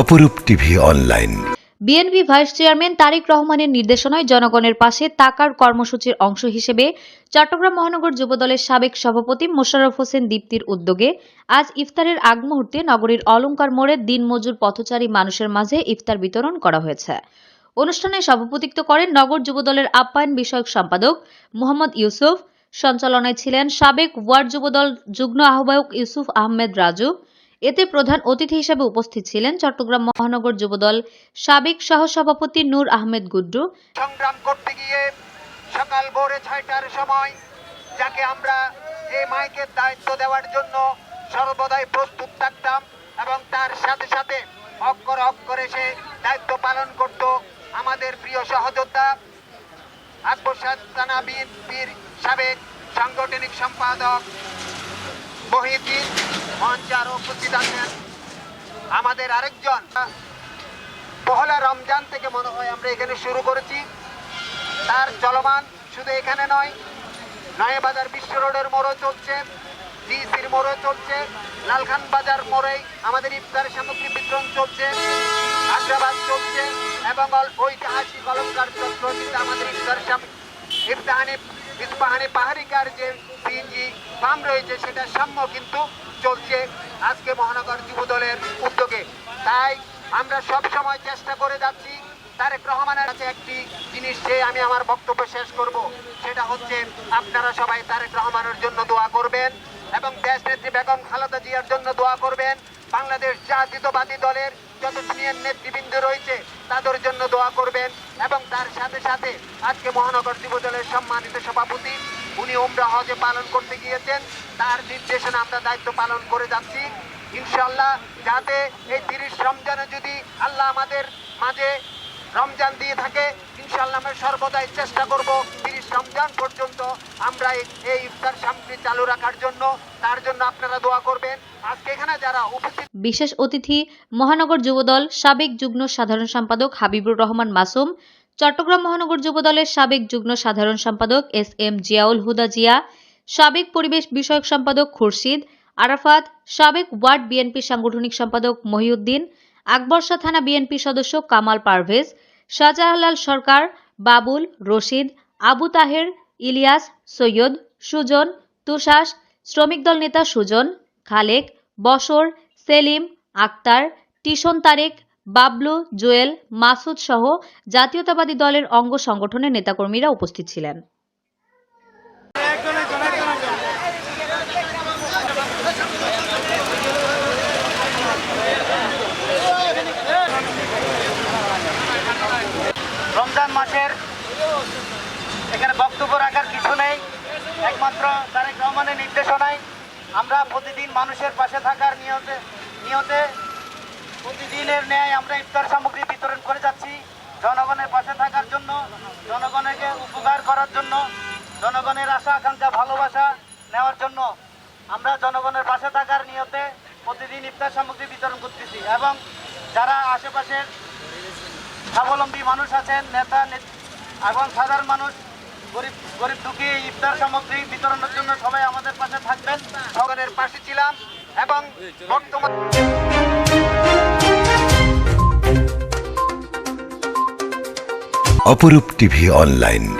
Aparup TV online. BNP vice chairman Tarique রহমানের নির্দেশনায় জনগণের পাশে তাকার কর্মসূচির অংশ হিসেবে চট্টগ্রাম মহানগর যুবদলের সাবেক সভাপতি মোশাররফ হোসেন দীপ্তির উদ্যোগে আজ ইফতারের আগ মুহূর্তে নগরীর অলঙ্কার মোড়ে দিনমজুর পথচারী মানুষের মাঝে ইফতার বিতরণ করা হয়েছে। অনুষ্ঠানে সভাপতিত্ব করেন নগর যুবদলের আপ্যায়ন বিষয়ক সম্পাদক মোহাম্মদ ইউসুফ সঞ্চালনায় ছিলেন সাবেক ওয়ার্ড যুবদল যুগ্ম আহ্বায়ক ইউসুফ আহমেদ রাজু। এতে প্রধান অতিথি হিসেবে উপস্থিত ছিলেন চট্টগ্রাম মহানগর যুবদল সাবেক সহসভাপতি নূর আহমেদ গুড্ডু। সংগ্রাম করতে গিয়ে সকাল ভোরে ছয়টার সময় যাকে আমরা এই মাইকের দায়িত্ব দেওয়ার জন্য সর্বদাই প্রস্তুত থাকতাম এবং তার সাথে সাথে অক্ষর অক্ষরে সে দায়িত্ব পালন করত। আমাদের প্রিয় সহযোদ্ধা শাহ থানা বিএনপির সাবেক সাংগঠনিক সম্পাদক মহিউদ্দিন মঞ্চে আরও উপস্থিত আছেন। আমাদের আরেকজন পহলা রমজান থেকে মনে হয় আমরা এখানে শুরু করেছি। তার চলমান শুধু এখানে নয়, নয়াবাজার বিশ্ব রোডের মোড়ও চলছে, ডিসির মোড়ও চলছে, লালখান বাজার মোড়েই আমাদের ইফতার সামগ্রী বিতরণ চলছে আগ্রাবাদ চলছে এবং ঐতিহাসিক অলঙ্কার চত্র কিন্তু আমাদের সাম- ইফতাহানি, ইস্পাহানি পাহাড়িকার যে সিএনজি ফার্ম রয়েছে সেটা সাম্য কিন্তু চলছে আজকে মহানগর যুবদলের উদ্যোগে। তাই আমরা সব সময় চেষ্টা করে যাচ্ছি, তারেক রহমানের কাছে একটি জিনিস চেয়ে আমি আমার বক্তব্য শেষ করব, সেটা হচ্ছে আপনারা সবাই তারেক রহমানের জন্য দোয়া করবেন এবং দেশ নেত্রী বেগম খালেদা জিয়ার জন্য দোয়া করবেন। বাংলাদেশ জাতীয়তাবাদী দলের যত সিনিয়র নেতৃবৃন্দ রয়েছে, তাদের জন্য দোয়া করবেন এবং তার সাথে সাথে আজকে মহানগর যুব দলের সম্মানিত সভাপতি, উনি ওমরা হজে পালন করতে গিয়েছেন, তার নির্দেশনা আমরা দায়িত্ব পালন করে যাচ্ছি। ইনশাল্লাহ যাতে এই তিরিশ রমজানে যদি আল্লাহ আমাদের মাঝে রমজান দিয়ে থাকে ইনশাল্লাহ আমরা সর্বদাই চেষ্টা করব রমজান পর্যন্ত আমরা এই- ইফতার সামগ্রী চালু রাখার জন্য, তার জন্য আপনারা দোয়া করবেন। আজকে এখানে যারা উপস্থিত বিশেষ অতিথি, মহানগর যুবদল, সাবেক যুগ্ম সাধারণ সম্পাদক হাবিবুর রহমান মাসুম, চট্টগ্রাম মহানগর যুবদলের সাবেক যুগ্ম সাধারণ সম্পাদক এস এম জিয়াউল হুদা জিয়া, সাবেক পরিবেশ বিষয়ক সম্পাদক খুরশিদ, আরাফাত, সাবেক ওয়ার্ড বিএনপি সাংগঠনিক সম্পাদক মহিউদ্দিন আকবরশা থানা বিএনপি সদস্য কামাল পারভেজ শাহজালাল সরকার, বাবুল, রশিদ আবু তাহের, ইলিয়াস, সৈয়দ, সুজন তুষাস শ্রমিক দল নেতা সুজন, খালেক বসর সেলিম, আক্তার, টিশন তারেক, বাবলু, জোয়েল, মাসুদ সহ জাতীয়তাবাদী দলের অঙ্গ সংগঠনের নেতাকর্মীরা উপস্থিত ছিলেন রমজান মাসের এখানে বক্তব্য রাখার কিছু নেই। একমাত্র তারেক রহমানের নির্দেশনায় আমরা প্রতিদিন মানুষের পাশে থাকার নিয়তে নিয়তে প্রতিদিনের ন্যায় আমরা ইফতার সামগ্রী বিতরণ করে যাচ্ছি। জনগণের পাশে থাকার জন্য, জনগণকে উপকার করার জন্য, জনগণের আশা, আকাঙ্ক্ষা, ভালোবাসা নেওয়ার জন্য আমরা জনগণের পাশে থাকার নিয়তে প্রতিদিন ইফতার সামগ্রী বিতরণ করতেছি এবং যারা আশেপাশের স্বাবলম্বী মানুষ আছেন নেতা এবং সাধারণ মানুষ গরিব গরিব দুঃখী ইফতার সামগ্রী বিতরণের জন্য সবাই আমাদের পাশে থাকবেন। সকলের পাশে ছিলাম এবং বর্তমান অপরূপ টিভি অনলাইন।